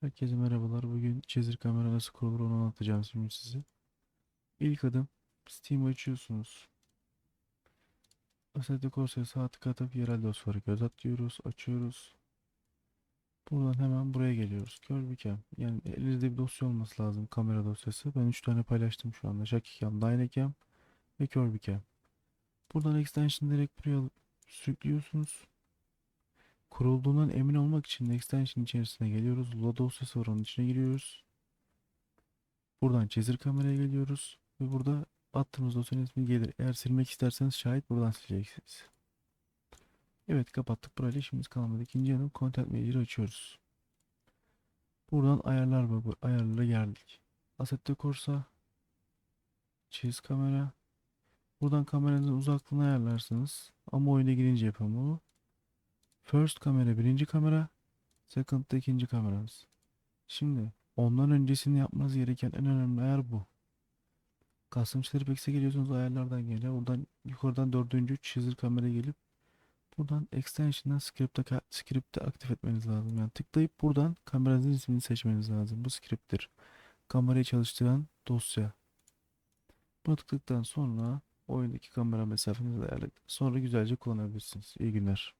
Herkese merhabalar. Bugün Cezir kamera nasıl kurulur onu anlatacağım şimdi size. İlk adım Steam açıyorsunuz. Assetto Corsa'ya sağ tık atıp yerel dosyaları göz at diyoruz. Açıyoruz. Buradan hemen buraya geliyoruz. Curvicam. Yani elinizde bir dosya olması lazım. Kamera dosyası. Ben 3 tane paylaştım şu anda. Shakicam, Dynacam ve Curvicam. Buradan extension direkt buraya alıp sürüklüyorsunuz. Kurulduğundan emin olmak için extension içerisine geliyoruz. Load dosyası var onun içine giriyoruz. Buradan Cezir kameraya geliyoruz. Ve burada attığımız dosyanın ismi gelir. Eğer silmek isterseniz şayet buradan sileceksiniz. Evet kapattık. Burayla işimiz kalmadı. İkinci adım Content Manager'ı açıyoruz. Buradan ayarlar. Bu ayarlara geldik. Assetto Corsa Çiz kamera. Buradan kameranızın uzaklığını ayarlarsınız. Ama oyuna girince yapın bunu. First kamera birinci kamera. Second da ikinci kameranız. Şimdi ondan öncesini yapmanız gereken en önemli ayar bu. Custom Steripex'e geliyorsunuz ayarlardan geliyor. Buradan yukarıdan dördüncü çizir kameraya gelip buradan extension'dan script'e script'e aktif etmeniz lazım. Yani tıklayıp buradan kameranızın ismini seçmeniz lazım. Bu script'tir. Kamerayı çalıştıran dosya. Bunu tıkladıktan sonra oyundaki kamera mesafenizi ayarladık. Sonra güzelce kullanabilirsiniz. İyi günler.